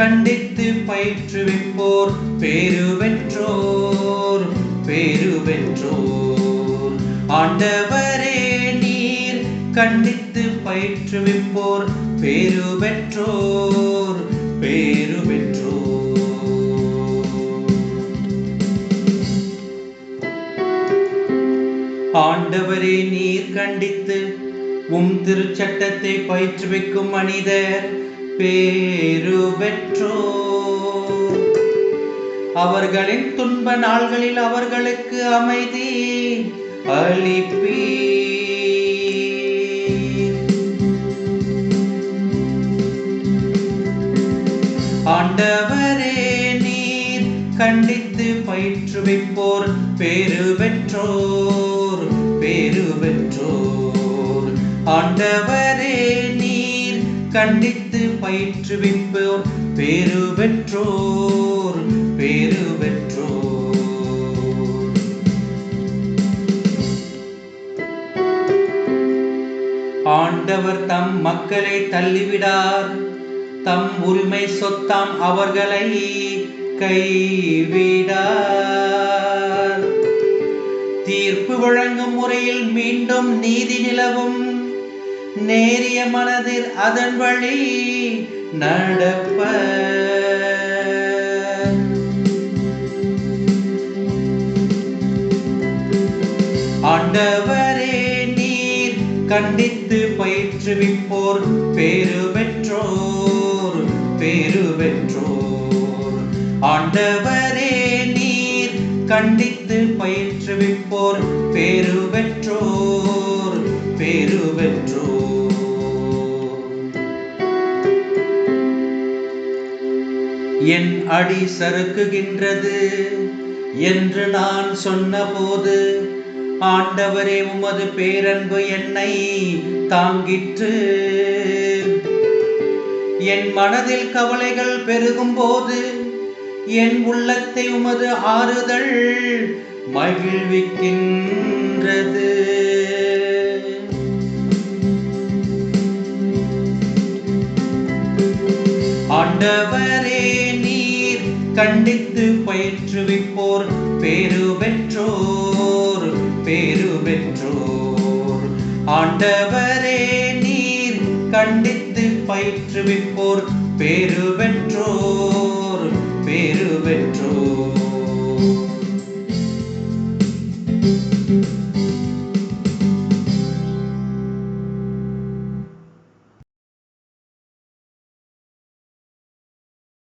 கண்டித்து பயிற்றுவிப்போர் பேரு பெற்றோர் ஆண்டவரே நீர் கண்டித்து பயிற்றுவிப்போர் பேரு பெற்றோர் ஆண்டவரே நீர் கண்டித்து உம் திருச்சட்டத்தை பயிற்றுவிக்கும் மனிதர் பேரு பெற்றோர் அவர்களின் துன்ப நாள்களில் அவர்களுக்கு அமைதி அளிப்பீ ஆண்டவரே நீர் கண்டித்து பயிற்றுவிப்போர். பேரு பெற்றோர் பேரு பெற்றோர் ஆண்டவரே கண்டித்து பயிற்றுவிப்போர் பேரு பெற்றோர் பேரு பெற்றோர் ஆண்டவர் தம் மக்களை தள்ளிவிடார். தம் உரிமை சொத்தாம் அவர்களை கைவிடார். தீர்ப்பு வழங்கும் முறையில் மீண்டும் நீதி நிலவும் நேரிய மனதில் அதன் வழி நடப்ப. ஆண்டவரே நீர் கண்டித்து பயிற்றுவிப்போர் பெருவெற்றோர் பெருவெற்றோர். ஆண்டவரே நீர் கண்டித்து பயிற்றுவிப்போர் பெருவெற்றோர் பெருவெற்றோர். என் அடி சறுக்குகின்றது என்று நான் சொன்னபோது ஆண்டவரே உமது பேரன்பு என்னை தாங்கிற்று. என் மனதில் கவலைகள் பெருகும் போது என் உள்ளத்தை உமது ஆறுதல் மகிழ்விக்கின்றது. ஆண்டவரே கண்டித்து பயிற்றுவிப்போர் பேரு பெற்றோர் பேரு பெற்றோர் ஆண்டவரே நீர் கண்டித்து பயிற்றுவிப்போர் பேரு பெற்றோர் பேரு பெற்றோர்